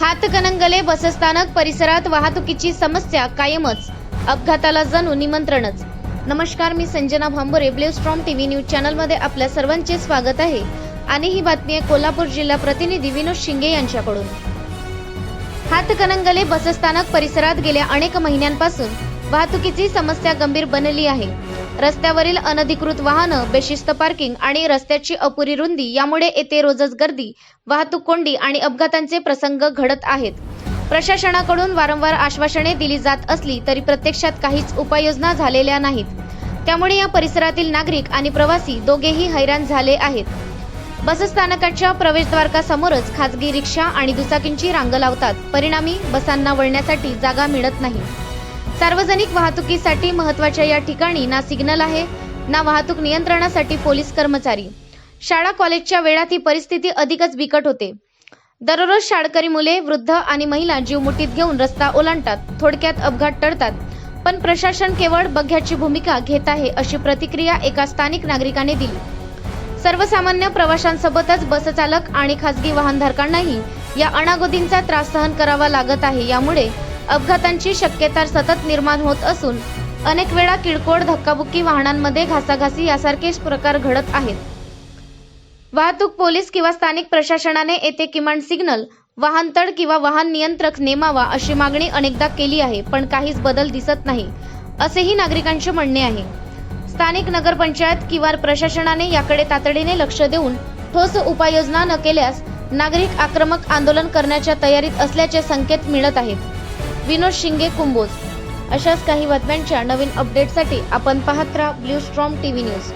हातकणंगले बसस्थानक परिसरात वाहतुकीची समस्या कायमच. अपघाताला जणू निमंत्रणच. नमस्कार मी Sanjana Bhambore Blue Storm TV news चॅनलमध्ये आपल्या सर्वांचे स्वागत आहे. आणि ही बातमी आहे कोल्हापूर जिल्हा प्रतिनिधी विनोद शिंगे यांच्याकडून. हातकणंगले बसस्थानक परिसरात गेल्या अनेक महिन्यांपासून वाहतुकीची समस्या गंभीर बनली आहे. रस्त्यावरील अनधिकृत वाहनं बेशिस्त पार्किंग आणि रस्त्याची अपुरी रुंदी यामुळे येथे रोजच गर्दी वाहतूक कोंडी आणि अपघातांचे प्रसंग घडत आहेत. प्रशासनाकडून वारंवार आश्वासने दिली जात असली तरी प्रत्यक्षात काहीच उपाययोजना झालेल्या नाहीत. त्यामुळे या परिसरातील नागरिक आणि प्रवासी दोघेही हैराण झाले आहेत. बसस्थानकाच्या प्रवेशद्वारकासमोरच खाजगी रिक्षा आणि दुचाकींची रांग लावतात. परिणामी बसांना वळण्यासाठी जागा मिळत नाही. सार्वजनिक वाहतुकीसाठी महत्त्वाच्या या ठिकाणी ना सिग्नल आहे ना वाहतूक नियंत्रणासाठी पोलीस कर्मचारी. शाळा कॉलेजच्या वेळात ही परिस्थिती अधिकच बिकट होते. दररोज शाळकरी मुले वृद्ध आणि महिला जीव मुठीत घेऊन रस्ता ओलांडतात थोडक्यात अपघात टळतात. पण प्रशासन केवळ बघ्याची भूमिका घेत आहे अशी प्रतिक्रिया एका स्थानिक नागरिकाने दिली. सर्वसामान्य प्रवाशांसोबतच बसचालक आणि खासगी वाहनधारकांनाही या अनागोदींचा त्रास सहन करावा लागत आहे. यामुळे अपघातांची शक्यता सतत निर्माण होत असून अनेक वेळा किळकोळ धक्काबुक्की वाहनांमध्ये घासाघासी यासारखेच प्रकार घडत आहेत. वाहतूक पोलीस किंवा स्थानिक प्रशासनाने येथे किमान सिग्नल वाहनतळ किंवा वाहन नियंत्रक नेमावा अशी मागणी अनेकदा केली आहे पण काहीच बदल दिसत नाही असेही नागरिकांचे म्हणणे आहे. स्थानिक नगरपंचायत किंवा प्रशासनाने याकडे तातडीने लक्ष देऊन ठोस उपाययोजना न केल्यास नागरिक आक्रमक आंदोलन करण्याच्या तयारीत असल्याचे संकेत मिळत आहेत. विनोद शिंगे कुंभोज. अशाच काही बातम्यांच्या नवीन अपडेटसाठी आपण पाहत राहा ब्ल्यू स्ट्रॉम टीव्ही न्यूज